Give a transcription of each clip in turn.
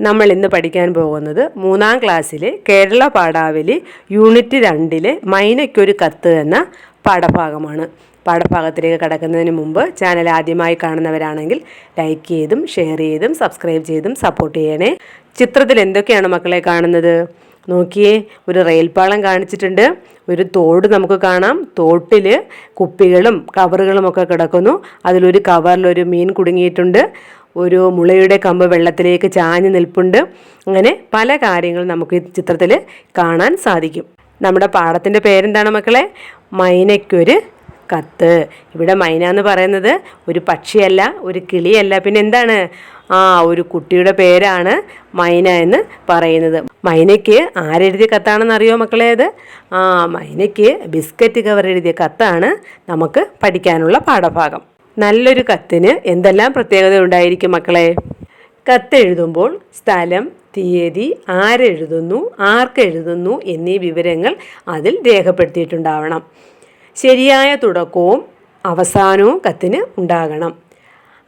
നമ്മൾ ഇന്ന് പഠിക്കാൻ പോകുന്നത് മൂന്നാം ക്ലാസ്സിലെ കേരള പാഠാവലി യൂണിറ്റ് രണ്ടിലെ മൈനയ്ക്കൊരു കത്ത് എന്ന പാഠഭാഗമാണ്. പാഠഭാഗത്തിലേക്ക് കടക്കുന്നതിന് മുമ്പ് ചാനൽ ആദ്യമായി കാണുന്നവരാണെങ്കിൽ ലൈക്ക് ചെയ്തും ഷെയർ ചെയ്തും സബ്സ്ക്രൈബ് ചെയ്തും സപ്പോർട്ട് ചെയ്യണേ. ചിത്രത്തിൽ എന്തൊക്കെയാണ് മക്കളെ കാണുന്നത്? നോക്കിയേ ഒരു റെയിൽപാളം കാണിച്ചിട്ടുണ്ട്. ഒരു തോട് നമുക്ക് കാണാം. തോട്ടിൽ കുപ്പികളും കവറുകളും ഒക്കെ കിടക്കുന്നു. അതിലൊരു കവറിലൊരു മീൻ കുടുങ്ങിയിട്ടുണ്ട്. ഒരു മുളയുടെ കമ്പ് വെള്ളത്തിലേക്ക് ചാഞ്ഞു നിൽപ്പുണ്ട്. അങ്ങനെ പല കാര്യങ്ങളും നമുക്ക് ഈ ചിത്രത്തിൽ കാണാൻ സാധിക്കും. നമ്മുടെ പാടത്തിന്റെ പേരെന്താണ് മക്കളെ? മൈനയ്ക്കൊരു കത്ത്. ഇവിടെ മൈന എന്ന് പറയുന്നത് ഒരു പക്ഷിയല്ല ഒരു കിളിയല്ല. പിന്നെ എന്താണ്? ആ ഒരു കുട്ടിയുടെ പേരാണ് മൈന എന്ന് പറയുന്നത്. മൈനയ്ക്ക് ആരെഴുതിയ കത്താണെന്ന് അറിയോ മക്കളെ അത് ആ മൈനയ്ക്ക് ബിസ്ക്കറ്റ് കവർ എഴുതിയ കത്താണ് നമുക്ക് പഠിക്കാനുള്ള പാഠഭാഗം. നല്ലൊരു കത്തിന് എന്തെല്ലാം പ്രത്യേകത ഉണ്ടായിരിക്കും മക്കളെ? കത്തെഴുതുമ്പോൾ സ്ഥലം തീയതി ആരെഴുതുന്നു ആർക്കെഴുതുന്നു എന്നീ വിവരങ്ങൾ അതിൽ രേഖപ്പെടുത്തിയിട്ടുണ്ടാവണം. ശരിയായ തുടക്കവും അവസാനവും കത്തിന് ഉണ്ടാകണം.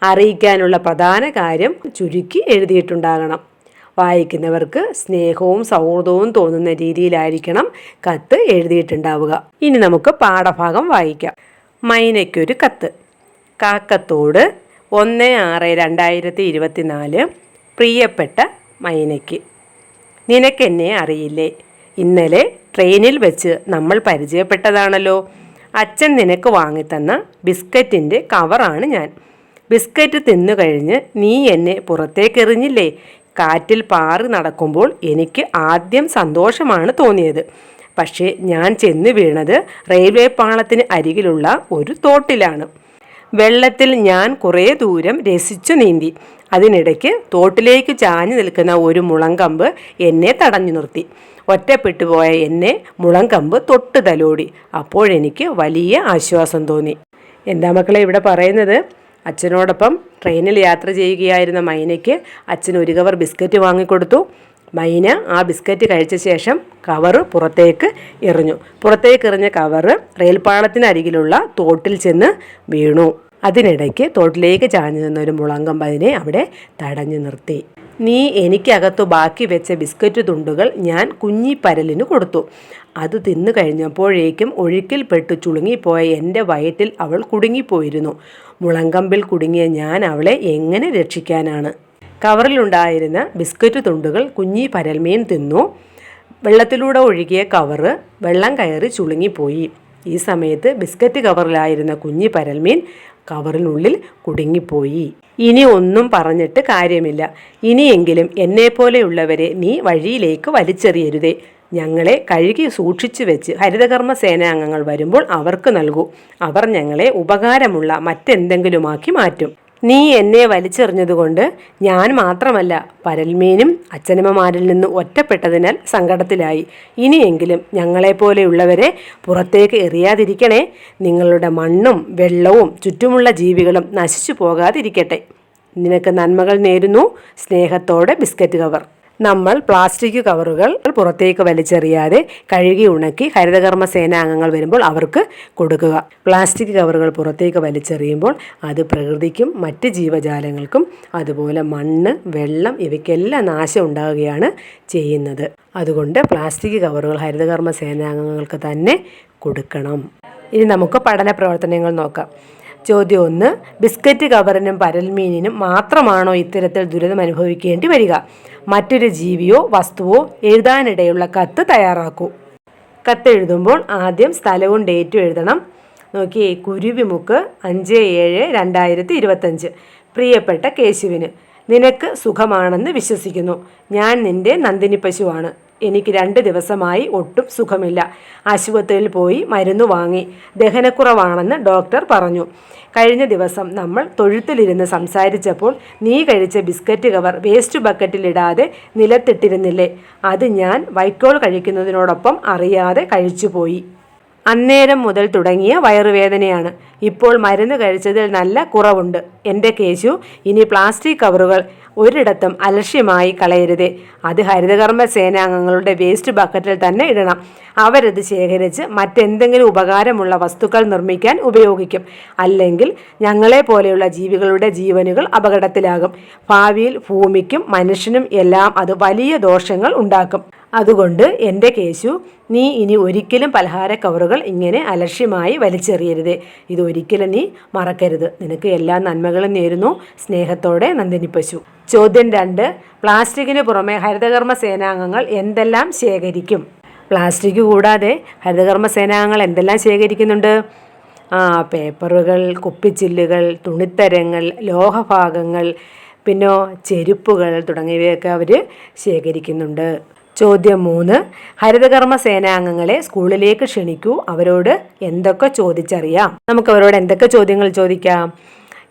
അറിയിക്കാനുള്ള പ്രധാന കാര്യം ചുരുക്കി എഴുതിയിട്ടുണ്ടാകണം. വായിക്കുന്നവർക്ക് സ്നേഹവും സൗഹൃദവും തോന്നുന്ന രീതിയിലായിരിക്കണം കത്ത് എഴുതിയിട്ടുണ്ടാവുക. ഇനി നമുക്ക് പാഠഭാഗം വായിക്കാം. മൈനയ്ക്കൊരു കത്ത്. കാക്കത്തോട് ഒന്ന് ആറ് രണ്ടായിരത്തി ഇരുപത്തിനാല് പ്രിയപ്പെട്ട മൈനയ്ക്ക്. നിനക്കെന്നെ അറിയില്ലേ? ഇന്നലെ ട്രെയിനിൽ വെച്ച് നമ്മൾ പരിചയപ്പെട്ടതാണല്ലോ. അച്ഛൻ നിനക്ക് വാങ്ങിത്തന്ന ബിസ്ക്കറ്റിന്റെ കവറാണ് ഞാൻ. ബിസ്ക്കറ്റ് തിന്നു കഴിഞ്ഞ് നീ എന്നെ പുറത്തേക്കെറിഞ്ഞില്ലേ കാറ്റിൽ പാറി നടക്കുമ്പോൾ എനിക്ക് ആദ്യം സന്തോഷമാണ് തോന്നിയത്. പക്ഷേ ഞാൻ ചെന്ന് വീണത് റെയിൽവേ പാളത്തിന് അരികിലുള്ള ഒരു തോട്ടിലാണ്. വെള്ളത്തിൽ ഞാൻ കുറേ ദൂരം രസിച്ചു നീന്തി. അതിനിടയ്ക്ക് തോട്ടിലേക്ക് ചാഞ്ഞു നിൽക്കുന്ന ഒരു മുളങ്കമ്പ് എന്നെ തടഞ്ഞു നിർത്തി. ഒറ്റപ്പെട്ടു പോയ എന്നെ മുളങ്കമ്പ് തൊട്ട് തലോടി. അപ്പോഴെനിക്ക് വലിയ ആശ്വാസം തോന്നി. എന്താ മക്കളെ ഇവിടെ പറയുന്നത്? അച്ഛനോടൊപ്പം ട്രെയിനിൽ യാത്ര ചെയ്യുകയായിരുന്ന മൈനയ്ക്ക് അച്ഛൻ ഒരു കവർ ബിസ്ക്കറ്റ് വാങ്ങിക്കൊടുത്തു. മൈന ആ ബിസ്ക്കറ്റ് കഴിച്ച ശേഷം കവറ് പുറത്തേക്ക് എറിഞ്ഞു. പുറത്തേക്ക് എറിഞ്ഞ കവറ് റെയിൽപാളത്തിനരികിലുള്ള തോട്ടിൽ ചെന്ന് വീണു. അതിനിടയ്ക്ക് തോട്ടിലേക്ക് ചാഞ്ഞു നിന്ന ഒരു മുളങ്കം അതിനെ അവിടെ തടഞ്ഞു നിർത്തി. നീ എനിക്കകത്തു ബാക്കി വെച്ച ബിസ്ക്കറ്റ് തുണ്ടുകൾ ഞാൻ കുഞ്ഞിപ്പരലിന് കൊടുത്തു. അത് തിന്നു കഴിഞ്ഞപ്പോഴേക്കും ഒഴുക്കിൽപ്പെട്ട് ചുളുങ്ങിപ്പോയ എന്റെ വയറ്റിൽ അവൾ കുടുങ്ങിപ്പോയിരുന്നു. മുളങ്കമ്പിൽ കുടുങ്ങിയ ഞാൻ അവളെ എങ്ങനെ രക്ഷിക്കാനാണ്? കവറിലുണ്ടായിരുന്ന ബിസ്ക്കറ്റ് തുണ്ടുകൾ കുഞ്ഞി പരൽമീൻ തിന്നു. വെള്ളത്തിലൂടെ ഒഴുകിയ കവറ് വെള്ളം കയറി ചുളുങ്ങിപ്പോയി. ഈ സമയത്ത് ബിസ്ക്കറ്റ് കവറിലായിരുന്ന കുഞ്ഞി പരൽമീൻ കവറിനുള്ളിൽ കുടുങ്ങിപ്പോയി. ഇനി ഒന്നും പറഞ്ഞിട്ട് കാര്യമില്ല. ഇനിയെങ്കിലും എന്നെപ്പോലെയുള്ളവരെ നീ വഴിയിലേക്ക് വലിച്ചെറിയരുതേ. ഞങ്ങളെ കഴുകി സൂക്ഷിച്ചു വെച്ച് ഹരിതകർമ്മ സേനാംഗങ്ങൾ വരുമ്പോൾ അവർക്ക് നൽകൂ. അവർ ഞങ്ങളെ ഉപകാരമുള്ള മറ്റെന്തെങ്കിലുമാക്കി മാറ്റും. നീ എന്നെ വലിച്ചെറിഞ്ഞതുകൊണ്ട് ഞാൻ മാത്രമല്ല പരൽമീനും അച്ഛനമ്മമാരിൽ നിന്ന് ഒറ്റപ്പെട്ടതിനാൽ സങ്കടത്തിലായി. ഇനിയെങ്കിലും ഞങ്ങളെപ്പോലെയുള്ളവരെ പുറത്തേക്ക് എറിയാതിരിക്കണേ. നിങ്ങളുടെ മണ്ണും വെള്ളവും ചുറ്റുമുള്ള ജീവികളും നശിച്ചു പോകാതിരിക്കട്ടെ. നിനക്ക് നന്മകൾ നേരുന്നു. സ്നേഹത്തോടെ ബിസ്ക്കറ്റ് കവർ. നമ്മൾ പ്ലാസ്റ്റിക് കവറുകൾ പുറത്തേക്ക് വലിച്ചെറിയാതെ കഴുകി ഉണക്കി ഹരിതകർമ്മ സേനാംഗങ്ങൾ വരുമ്പോൾ അവർക്ക് കൊടുക്കുക. പ്ലാസ്റ്റിക് കവറുകൾ പുറത്തേക്ക് വലിച്ചെറിയുമ്പോൾ അത് പ്രകൃതിക്കും മറ്റ് ജീവജാലങ്ങൾക്കും അതുപോലെ മണ്ണ് വെള്ളം ഇവയ്ക്കെല്ലാം നാശം ഉണ്ടാവുകയാണ് ചെയ്യുന്നത്. അതുകൊണ്ട് പ്ലാസ്റ്റിക് കവറുകൾ ഹരിതകർമ്മ സേനാംഗങ്ങൾക്ക് തന്നെ കൊടുക്കണം. ഇനി നമുക്ക് പഠന പ്രവർത്തനങ്ങൾ നോക്കാം. ചോദ്യം ഒന്ന് ബിസ്ക്കറ്റ് കവറിനും പരൽമീനിനും മാത്രമാണോ ഇത്തരത്തിൽ ദുരിതം അനുഭവിക്കേണ്ടി വരിക? മറ്റൊരു ജീവിയോ വസ്തുവോ എഴുതാനിടയുള്ള കത്ത് തയ്യാറാക്കൂ. കത്ത് എഴുതുമ്പോൾ ആദ്യം സ്ഥലവും ഡേറ്റും എഴുതണം. നോക്കിയേ കുരുവിമുക്ക് അഞ്ച് ഏഴ് രണ്ടായിരത്തി ഇരുപത്തഞ്ച് പ്രിയപ്പെട്ട കേശുവിന് നിനക്ക് സുഖമാണെന്ന് വിശ്വസിക്കുന്നു. ഞാൻ നിന്റെ നന്ദിനി പശുവാണ് എനിക്ക് രണ്ട് ദിവസമായി ഒട്ടും സുഖമില്ല. ആശുപത്രിയിൽ പോയി മരുന്ന് വാങ്ങി. ദഹനക്കുറവാണെന്ന് ഡോക്ടർ പറഞ്ഞു. കഴിഞ്ഞ ദിവസം നമ്മൾ തൊഴുത്തിലിരുന്ന് സംസാരിച്ചപ്പോൾ നീ കഴിച്ച ബിസ്ക്കറ്റ് കവർ വേസ്റ്റ് ബക്കറ്റിലിടാതെ നിലത്തിട്ടിരുന്നില്ലേ? അത് ഞാൻ വൈക്കോൾ കഴിക്കുന്നതിനോടൊപ്പം അറിയാതെ കഴിച്ചുപോയി. അന്നേരം മുതൽ തുടങ്ങിയ വയറുവേദനയാണ്. ഇപ്പോൾ മരുന്ന് കഴിച്ചതിൽ നല്ല കുറവുണ്ട്. എന്റെ കേശു ഇനി പ്ലാസ്റ്റിക് കവറുകൾ ഒരിടത്തും അലക്ഷ്യമായി കളയരുതേ. അത് ഹരിതകർമ്മ സേനാംഗങ്ങളുടെ വേസ്റ്റ് ബക്കറ്റിൽ തന്നെ ഇടണം. അവരത് ശേഖരിച്ച് മറ്റെന്തെങ്കിലും ഉപകാരമുള്ള വസ്തുക്കൾ നിർമ്മിക്കാൻ ഉപയോഗിക്കും. അല്ലെങ്കിൽ ഞങ്ങളെ പോലെയുള്ള ജീവികളുടെ ജീവനുകൾ അപകടത്തിലാകും. ഭാവിയിൽ ഭൂമിക്കും മനുഷ്യനും എല്ലാം അത് വലിയ ദോഷങ്ങൾ ഉണ്ടാക്കും. അതുകൊണ്ട് എന്റെ കേശു നീ ഇനി ഒരിക്കലും പലഹാര കവറുകൾ ഇങ്ങനെ അലക്ഷ്യമായി വലിച്ചെറിയരുത്. ഇതൊരിക്കലും നീ മറക്കരുത്. നിനക്ക് എല്ലാ നന്മകളും നേരുന്നു. സ്നേഹത്തോടെ നന്ദിനി പശു. ചോദ്യം രണ്ട്. പ്ലാസ്റ്റിക്കിന് പുറമെ ഹരിതകർമ്മ സേനാംഗങ്ങൾ എന്തെല്ലാം ശേഖരിക്കും? പ്ലാസ്റ്റിക് കൂടാതെ ഹരിതകർമ്മ സേനാംഗങ്ങൾ എന്തെല്ലാം ശേഖരിക്കുന്നുണ്ട്? ആ പേപ്പറുകൾ കുപ്പിച്ചില്ലുകൾ തുണിത്തരങ്ങൾ ലോഹഭാഗങ്ങൾ പിന്നെ ചെരുപ്പുകൾ തുടങ്ങിയവയൊക്കെ അവർ ശേഖരിക്കുന്നുണ്ട്. ചോദ്യം മൂന്ന്. ഹരിതകർമ്മ സേനാംഗങ്ങളെ സ്കൂളിലേക്ക് ക്ഷണിക്കൂ. അവരോട് എന്തൊക്കെ ചോദിച്ചറിയാം? നമുക്ക് അവരോട് എന്തൊക്കെ ചോദ്യങ്ങൾ ചോദിക്കാം?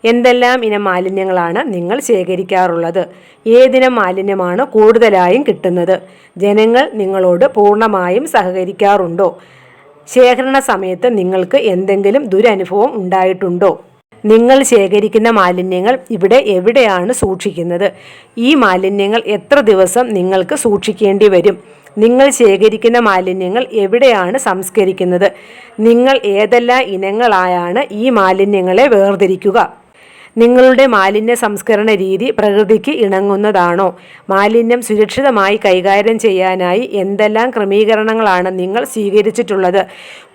എന്തെല്ലാം ഇനം മാലിന്യങ്ങളാണ് നിങ്ങൾ ശേഖരിക്കാറുള്ളത്? ഏതിനം മാലിന്യമാണ് കൂടുതലായും കിട്ടുന്നത്? ജനങ്ങൾ നിങ്ങളോട് പൂർണമായും സഹകരിക്കാറുണ്ടോ? ശേഖരണ സമയത്ത് നിങ്ങൾക്ക് എന്തെങ്കിലും ദുരനുഭവം ഉണ്ടായിട്ടുണ്ടോ? നിങ്ങൾ ശേഖരിക്കുന്ന മാലിന്യങ്ങൾ ഇവിടെ എവിടെയാണ് സൂക്ഷിക്കുന്നത്? ഈ മാലിന്യങ്ങൾ എത്ര ദിവസം നിങ്ങൾക്ക് സൂക്ഷിക്കേണ്ടി വരും? നിങ്ങൾ ശേഖരിക്കുന്ന മാലിന്യങ്ങൾ എവിടെയാണ് സംസ്കരിക്കുന്നത്? നിങ്ങൾ ഏതെല്ലാം ഇനങ്ങളായാണ് ഈ മാലിന്യങ്ങളെ വേർതിരിക്കുക? നിങ്ങളുടെ മാലിന്യ സംസ്കരണ രീതി പ്രകൃതിക്ക് ഇണങ്ങുന്നതാണോ? മാലിന്യം സുരക്ഷിതമായി കൈകാര്യം ചെയ്യാനായി എന്തെല്ലാം ക്രമീകരണങ്ങളാണ് നിങ്ങൾ സ്വീകരിച്ചിട്ടുള്ളത്?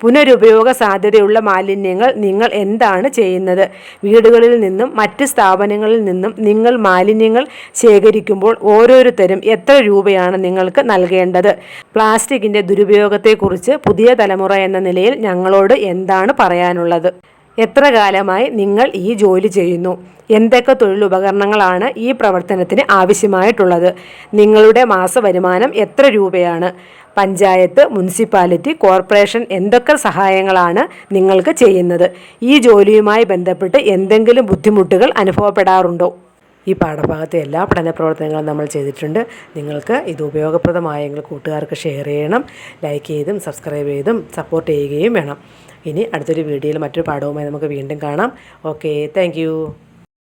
പുനരുപയോഗ സാധ്യതയുള്ള മാലിന്യങ്ങൾ നിങ്ങൾ എന്താണ് ചെയ്യുന്നത്? വീടുകളിൽ നിന്നും മറ്റ് സ്ഥാപനങ്ങളിൽ നിന്നും നിങ്ങൾ മാലിന്യങ്ങൾ ശേഖരിക്കുമ്പോൾ ഓരോരുത്തരും എത്ര രൂപയാണ് നിങ്ങൾക്ക് നൽകേണ്ടത്? പ്ലാസ്റ്റിക്കിന്റെ ദുരുപയോഗത്തെക്കുറിച്ച് പുതിയ തലമുറ എന്ന നിലയിൽ ഞങ്ങളോട് എന്താണ് പറയാനുള്ളത്? എത്ര കാലമായി നിങ്ങൾ ഈ ജോലി ചെയ്യുന്നു? എന്തൊക്കെ തൊഴിലുപകരണങ്ങളാണ് ഈ പ്രവർത്തനത്തിന് ആവശ്യമായിട്ടുള്ളത്? നിങ്ങളുടെ മാസ വരുമാനം എത്ര രൂപയാണ്? പഞ്ചായത്ത് മുനിസിപ്പാലിറ്റി കോർപ്പറേഷൻ എന്തൊക്കെ സഹായങ്ങളാണ് നിങ്ങൾക്ക് ചെയ്യുന്നത്? ഈ ജോലിയുമായി ബന്ധപ്പെട്ട് എന്തെങ്കിലും ബുദ്ധിമുട്ടുകൾ അനുഭവപ്പെടാറുണ്ടോ? ഈ പാഠഭാഗത്തെ എല്ലാ പഠന പ്രവർത്തനങ്ങളും നമ്മൾ ചെയ്തിട്ടുണ്ട്. നിങ്ങൾക്ക് ഇത് ഉപയോഗപ്രദമായെങ്കിൽ കൂട്ടുകാർക്ക് ഷെയർ ചെയ്യണം ലൈക്ക് ചെയ്തും സബ്സ്ക്രൈബ് ചെയ്തും സപ്പോർട്ട് ചെയ്യുകയും വേണം. ഇനി അടുത്തൊരു വീഡിയോയിൽ മറ്റൊരു പാഠവുമായി നമുക്ക് വീണ്ടും കാണാം. Okay thank